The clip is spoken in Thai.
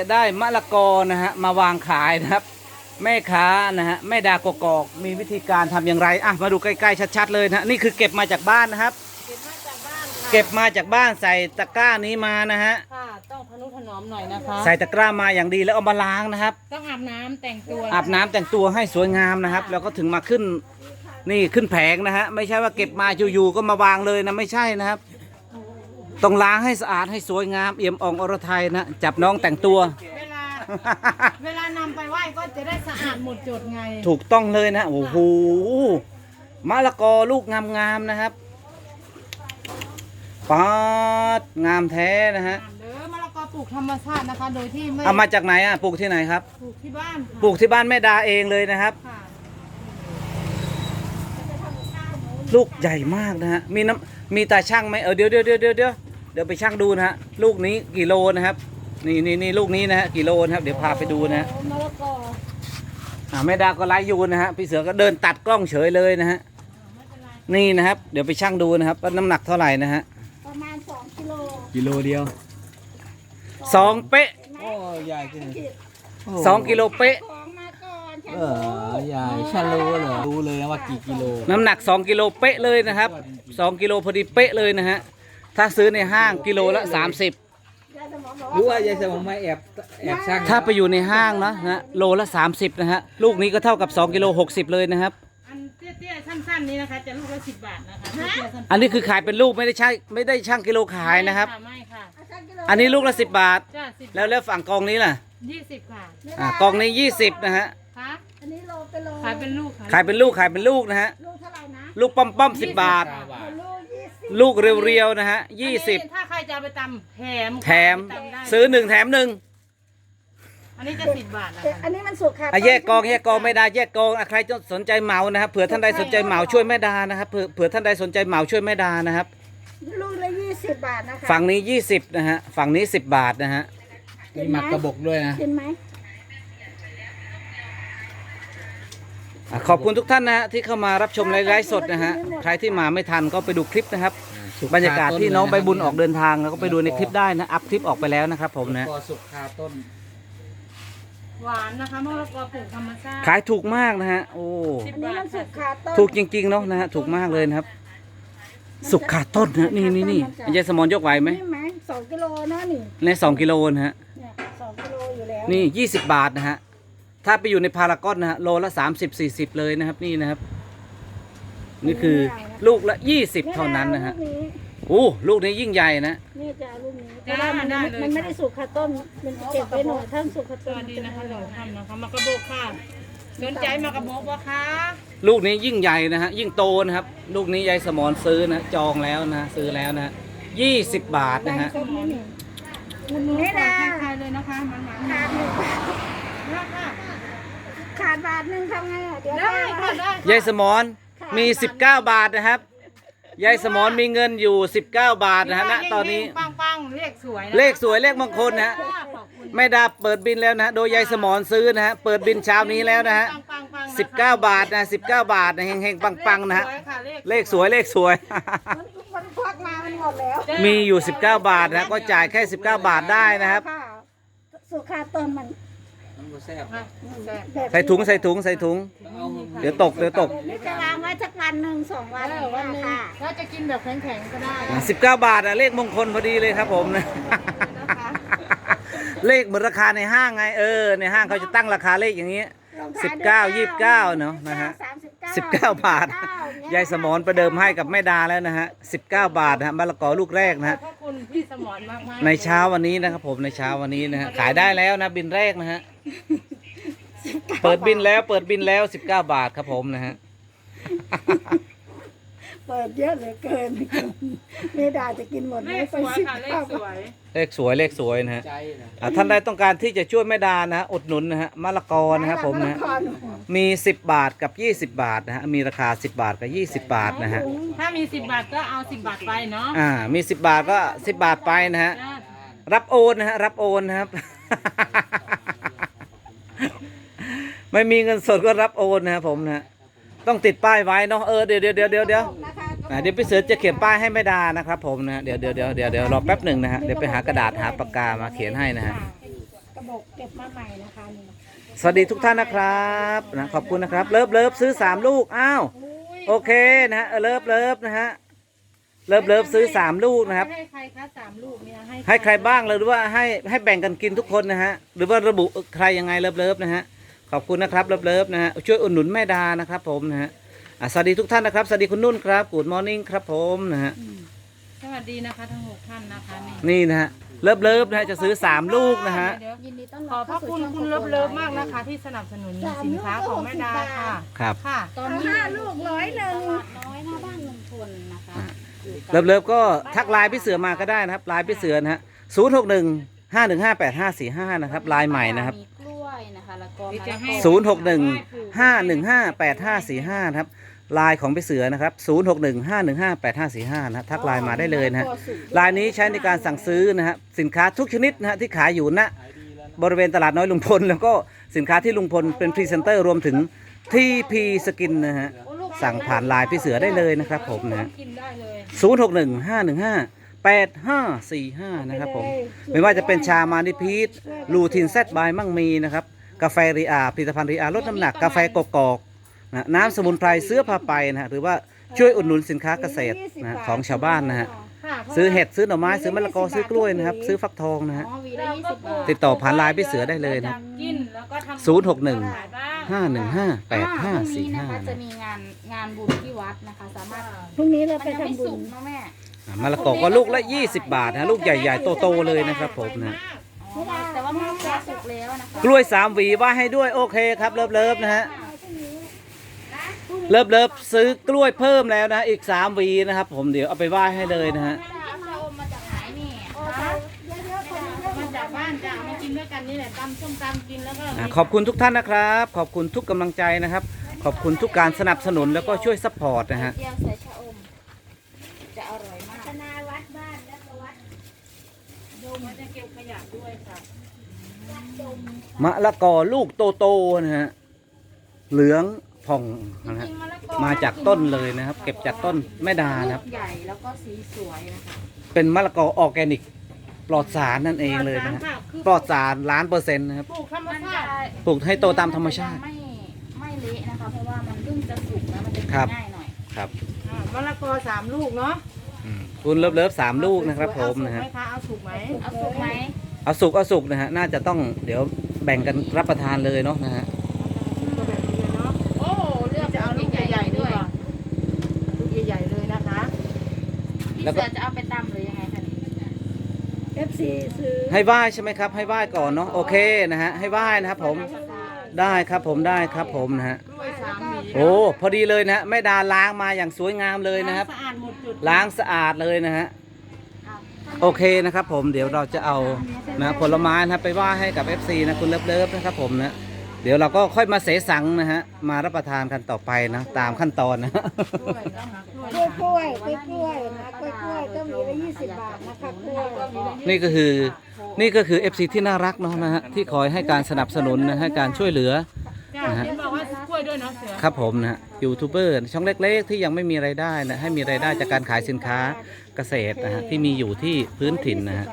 จะได้มะละกอนะฮะมาวางขายนะครับ แม่ค้านะฮะแม่ดากกอกมีวิธีการทำอย่างไรอะมาดูใกล้ๆชัดๆเลยนะฮะนี่คือเก็บมาจากบ้านนะครับ เก็บมาจากบ้านค่ะเก็บมาจากบ้านใส่ตะกร้านี้มานะฮะค่ะต้องทนุถนอมหน่อยนะคะใส่ตะกร้ามาอย่างดีแล้วเอามาล้างนะครับ ต้องอาบน้ำแต่งตัวอาบน้ำแต่งตัวให้สวยงามนะครับ แล้วก็ถึงมาขึ้นนี่ขึ้นแผงนะฮะไม่ใช่ว่าเก็บมาอยู่ๆก็มาวางเลยนะไม่ใช่นะครับ ต้องล้างให้สะอาดให้สวยงามเอี่ยมอ่องอรไทยนะจับน้องแต่งตัว เวลา เวลานำไปไหว้ก็จะได้สะอาดหมดจดไง ถูกต้องเลยนะโอ้โหมะละกอลูกงามๆนะครับปาดงามแท้นะฮะเด้อมะละกอปลูกธรรมชาตินะคะ โดยที่ไม่เอามาจากไหนอะปลูกที่ไหนครับ ปลูกที่บ้านค่ะปลูกที่บ้านแม่ดาเองเลยนะครับ ค่ะลูกใหญ่มากนะฮะมีน้ำมีตาช่างไหมเออเดี๋ยวเดี๋ยวเดี๋ยวเดี๋ยว เดี๋ยวเดี๋ยวไปช่างดูนะฮะลูกนี้กี่โลนะครับ นี่นี่นี่ลูกนี้นะฮะกี่โลนะครับ เดี๋ยวพาไปดูนะฮะมะละกออ่าแม่ดาก็ไล่อยู่นะฮะพี่เสือก็เดินตัดกล้องเฉยเลยนะฮะนี่นะครับ เดี๋ยวไปช่างดูนะครับว่าน้ำหนักเท่าไหร่นะฮะประมาณ2กิโลกิโลเดียวสองเป๊ะโอ้ใหญ่จริงสองกิโลเป๊ะของมาก่อนฉันเออใหญ่ฉันรู้เลยรู้เลยนะว่ากี่กิโลน้ำหนัก2กิโลเป๊ะเลยนะครับ2กิโลพอดีเป๊ะเลยนะฮะ ถ้าซื้อในห้างกิโลละ 30 หรือว่ายายสมองไม่แอบแอบช่างถ้าไปอยู่ในห้างนะนะโลละ 30 นะฮะ ลูกนี้ก็เท่ากับ 2กิโล60 เลยนะครับ อันเตี้ยๆสั้นๆนี้นะคะ จะลูกละสิบบาทนะคะเตี้ยๆสั้นๆอันนี้คือขายเป็นลูกไม่ได้ใช่ไม่ได้ช่างกิโลขายนะครับ ไม่ค่ะ อันนี้ลูกละ 10 บาท จ้าสิบแล้วแล้วฝั่งกองนี้ล่ะยี่สิบค่ะอ่ากองนี้ 20 นะฮะ คะอันนี้โลเป็นโลขายเป็นลูกค่ะขายเป็นลูกขายเป็นลูกนะฮะ ลูกเท่าไหร่นะลูกป้อมป้อมๆ10บาท ลูกยี่สิบ ลูกเรียวๆนะฮะอันนี้20ถ้าใครจะเอาไปตำแถมแถม ตำได้ซื้อหนึ่งแถมหนึ่งอันนี้จะสิบบาทนะแต่คะอันนี้มันสุกค่ะอะแยกกองแยกกองไม่ได้แยกกองอะใครจะสนใจเหมานะครับเผื่อท่านใดสนใจเหมาช่วยแม่ดานะครับเผื่อเผื่อท่านใดสนใจเหมาช่วยแม่ดานะครับ ลูกละยี่สิบบาทนะคะ ฝั่งนี้ 20 นะฮะ ฝั่งนี้ 10 บาทนะฮะ มีหมักกระบอกด้วยนะเห็นไหม อะ ขอบคุณทุกท่านนะฮะที่เข้ามารับชมไลฟ์สดนะฮะใครที่มาไม่ทันก็ไปดูคลิปนะครับ บรรยากาศที่น้องใบบุญออกเดินทางแล้วก็ไปดูในคลิปได้นะอัพคลิปออกไปแล้วนะครับ ผมนะพอสุกคาต้น หวานนะคะมะละกอปลูกธรรมชาติขายถูกมากนะฮะโอ้สิบอันนี้บาทมันสุค่ะกขาต้นถูกจริงๆเนาะนะฮะถูกมากเลยนะครับ สุกขาดต้นนะนี่นี่นี่ยายสมอนยกไหวไหมนี่ไหมสองกิโลนะนี่ในสองกิโลนะฮะเนี่ยสองกิโลอยู่แล้วนี่ยี่สิบบาทนะฮะ ถ้าไปอยู่ในพารากอนนะฮะโลละสามสิบสี่สิบเลยนะครับนี่นะครับ นี่คือลูกละยี่สิบเท่านั้นนะฮะลูกนี้โอ้ลูกนี้ยิ่งใหญ่นะ นี่จะเอาลูกนี้เพราะว่ามันมันไม่ได้สุกขาต้นมันเก็บไว้หน่อยถ้าสุกขาสต้นวัสมันดีจะนะคะอหลร่วองยทำนะคะมากระบอกค่ะ สนใจมากระบอกวะคะลูกนี้ยิ่งใหญ่นะฮะยิ่งโตนะครับ ลูกนี้ยายสมอนซื้อนะจองแล้วนะ ซื้อแล้วนะยี่สิบบาทนะฮะครบไหมนี่คุณหนูไม่ขอได้ให้ใครเลยนะคะมันหวานขาดหนึ่ง ได้ค่ะ ขาด บาทหนึ่งทำไงอะเดี๋ยวได้ค่ะได้ค่ะยายสมอนมีสิบเก้าบาทนะครับยายสมอนมีเงินอยู่สิบเก้าบาทนะฮะณตอนนี้ ปังปังๆเลขสวยนะเลขสวยเลขมงคลนะฮะขอบคุณแม่ดาเปิดบินแล้วนะฮะโดยยายสมอนซื้อนะฮะเปิดบินเช้านี้แล้วนะฮะปังปังปังๆๆนะคะสิบเก้าบาทนะสิบเก้าบาทนะเฮงๆปังๆนะฮะสวยค่เลขสวยเลขสวย มันมันควักมา มันหมดแล้วมีอยู่ 19 บาทนะก็จ่ายแค่ 19 บาทได้นะครับ ค่ะสุขาต้นมันน้ำก็แซ่ บค่ะแซ่บแบบใส่ถุงใส่ถุงใส่ถุง เอาเดี๋ยวตกเดี๋ยวตก นี่จะวางไว้สักวันหนึ่งสองวันเออวันหนึงค่ะถ้าจะกินแบบแข็งๆก็ได้นะ19 บาทอะเลขมงคลพอดีเลยครับผมนะนะคะเลขเหมือนราคาในห้างไงเออในห้างเขาจะตั้งราคาเลขอย่างนี้ ลงท้สิบยด้วยเก้ายี่สิบเก้าเนอะนะฮะสามสิบเก้าสิบเก้าบาท เก้เนี่ ยายสมอนประเดิมให้กับแม่ดาแล้วนะฮะ19 บาทนะฮะมะละกอลูกแรกนะขอฮะบพระคุณพี่สมรมากๆในเช้าวันนี้นะครับผมในเช้าวันนี้นะฮะขายได้แล้วนะบินแรกนะฮะเปิดบินแล้วเปิดบินแล้ว 19 บาทครับผมนะฮะเปิดเยอะเหลือเกินเมดาจะกินหมดไหเลมขสวยค่ะเลขสวย เลขสวยเลขสวยนะฮะใจนะอ่าท่านใดต้องการที่จะช่วยแม่ดานะฮะอุดหนุนนะฮะมะละกอนะครับผมนะฮะมะละกอมี 10 บาทกับ 20 บาทนะฮะมีราคา 10 บาทกับ 20 บาทนะฮะถ้ามีสิบบาทก็เอาสิบบาทไปเนาะอ่ามี 10 บาทก็ 10 บาทไปนะฮะ จ้ารับโอนนะฮะรับโอนนะครับ ไม่มีเงินสดก็รับโอนนะครับผมนะฮะต้องติดป้ายไว้เนาะเออเดี๋ยวเดี๋ยวเดี๋ยวเดี๋ยวเดี๋ยวนะคะ อ่าเดี๋ยวพี่เสือจะเขียนป้ายให้แม่ดานะครับผมนะฮะเดี๋ยวเดี๋ยวเดี๋ยวเดี๋ยวเดี๋ยวรอแป๊บหนึ่งนะฮะเดี๋ยวไปหากระดาษหาปากกามาเขียนให้นะฮะกระบอกกเก็บมาใหม่นะคะนี่สวัสดีทุกท่านนะครับนะขอบคุณนะครับ เลิฟเลิฟซื้อสามลูกอ้าวโอเคนะฮะเออเลิฟเลิฟนะฮะเลิฟเลิฟซื้อสามลูกนะครับ ให้ใครคะสามลูกเนี่ยให้ให้ใครบ้างเลยหรือว่าให้ให้แบ่งกันกินทุกคนนะฮะหรือว่าระบุใครยังไงเลิฟเลิฟนะฮะขอบคุณนะครับเลิฟเลิฟนะฮะช่วยอุดหนุนแม่ดานะครับผมนะฮะ อะสวัสดีทุกท่านนะครับ สวัสดีคุณนุ่นครับกูดมอร์นิ่งครับผมนะฮะ สวัสดีนะคะทั้งหกท่านนะคะนี่นี่นะฮะ เลิฟเลิฟนะฮะจะซื้อสามลูกนะฮะ เดี๋ยวยินดีต้อนขรัอบบพระคุณคุณเลิฟเลิฟมากนะคะ ที่สนับสนุนสินค้าของแม่ดาค่ะครับ ค่ะ ตอนนี้ห้าลูกร้อยหนึ่งน้อยหน้าบ้านลุงพลนะคะอยู่กับเลิฟเลิฟก็ทักไลน์พี่เสือมาก็ได้นะครับไลน์พี่เสือนะฮะศูนย์หกหนึ่งห้าหนึ่งห้าแปดห้าสี่ห้านะครับไลน์ใหม่นะครับมีกล้วยนะคะแล้วก็เดี๋ยวจะให้มะละกอศูนย์หกหนึ่งห้าหนึ่งห้าแปดห้าสี่ห้านะครับ ไลน์ของพี่เสือนะครับศูนย์หกหนึ่งห้าหนึ่งห้าแปดห้าสี่ห้านะทักไลน์มาได้เลยนะฮะไลน์นี้ใช้ในการสั่งซื้อนะฮะสินค้าทุกชนิดนะฮะที่ขายอยู่ณบริเวณตลาดน้อยลุงพล แล้วก็สินค้าที่ลุงพลเป็นพรีเซนเตอร์รวมถึงที่พีสกินนะฮะสั่งผ่านไลน์พี่เสือได้เลยนะครับผมนะฮะกินได้เลยศูนย์หกหนึ่งห้าหนึ่งห้าแปดห้าสี่ห้านะครับผม ไม่ว่าจะเป็นชามานิพีทลูทินเซตบายมั่งมีนะครับ กาแฟรีอาผลิตภัณฑ์รีอาลดน้ำหนัก กาแฟกกอก นะน้ำสมุนไพรเสื้อผ้าไปนะฮะหรือว่าช่วยอุดหนุนสินค้าเกษตรนะฮะของชาวบ้านนะฮะค่ะซื้อเห็ดซื้อหน่อไม้ซื้อมะละกอซื้อกล้วยนะครับ ซื้อฟักทองนะฮะอ๋อวีละยี่สิบบาทติดต่อผ่านไลน์พี่เสือได้เลยนะ กินแล้วก็ทำศูนย์หกหนึ่งขายบ้างห้าหนึ่งห้าแปดห้าอ่พรุ่งสี่นี้นะห้าคะจะมีงานงานบุญที่วัดนะคะ สามารถพรุ่งนี้เรามันไปยังไม่ทำบุสุญกเนาะแม่มะละกอก็ลูกละ 20 บาทนะลูกใหญ่ๆโตๆเลยนะครับผมนะ อ๋อแต่ว่ามะละกอสุกแล้วนะคะ กล้วยสามหวีว่าให้ด้วยโอเคครับเลิฟเลิฟๆนะฮะ เลิฟเลิฟซื้อกล้วยเพิ่มแล้วนะ อีกสามหวีนะครับ ผมเดี๋ยวเอาไปไหว้ให้เลยนะฮะเอาชะอมมาจากไหนนี่มาจากบ้านจะเอามากินด้วยกันนี่แหละตำส้มตำกินแล้วก็อะขอบคุณทุกท่านนะครับ ขอบคุณทุกกำลังใจนะครับ ขอบคุณทุกการสนับสนุนแล้วก็ช่วยซัพพอร์ตนะฮะ เจียวใส่ชะอม จะอร่อยมากนาวัดบ้านแล้วก็วัดมันจะเก็บขยะด้วยค่ะมะละกอลูกโตๆนะฮะ เหลือง ผ่องนะฮะจริงๆมะละกอมาจากต้นเลยนะครับ เก็บจากต้นแม่ดานะครับลูกใหญ่แล้วก็สีสวยนะคะเป็นมะละกอออร์แกนิก ปลอดสารนั่นเองเลยนะฮะค่ะคือปลอดสารล้านเปอร์เซ็นต์นะครับปลูกธรรมมันชาจะติปลูกให้โตตามธรรมชาติ ไม่ไม่เละนะคะเพราะว่ามันเพิ่งจะสุกแล้วมันจะกินครับ ง่ายหน่อยครับอ่ามะละกอสามลูกเนาะคุณเลิฟเลิฟๆสามลูกนะครับ ผมนะฮะเอาสุกไหมคะเอาสุกไหมเอาสุกเอาสุกนะฮะน่าจะต้องเดี๋ยวแบ่งกันรับประทานเลยเนาะนะฮะ ก็แบบนี้เลยเนาะ โอ้เลือก จะเอาลูกใหญ่ๆด้วยลูกใหญ่ๆเลยนะคะ พี่ แล้วก็เสือจะเอาไปตำหรือยังไงคะนี่เอฟซีซื้อให้ไหว้ใช่ไหมครับ ให้ไหว้ก่อนเนาะโอเคนะฮะให้ไหว้นะครับผมได้ครับผมได้ครับผมนะฮะกล้วยสามหวีโอ้พอดีเลยนะฮะแม่ดาล้างมาอย่างสวยงามเลยนะครับ สะอาดหมดจุดล้างสะอาดเลยนะฮะโอเคนะครับผมเดี๋ยวเราจะเอานะผลไม้นะครับไปไหว้ให้กับ FC นะคุณเลิฟเลิฟๆนะครับผมนะ เดี๋ยวเราก็ค่อยมาเสสังนะฮะ มารับประทานกันต่อไปนะ ตามขั้นตอนนะ กล้วยกล้วยกล้วยกล้วยกล้วยกล้วยนะกล้วยกล้วยต้องมีละยี่สิบบาทนะคะกล้วยนี่ก็คือนี่ก็คือ FC ที่น่ารักเนาะนะฮะที่คอยให้การสนับสนุนนะให้การช่วยเหลือ จ้าเห็นบอกว่ากล้วยด้วยเนาะเสือ ครับผมนะฮะยูทูบเบอร์ช่องเล็กๆ ที่ยังไม่มีไรายได้นะให้มีไรายได้จากการขายสินค้าเกษตรนะฮะที่มีอยู่ที่พื้นถิ่นนะฮะ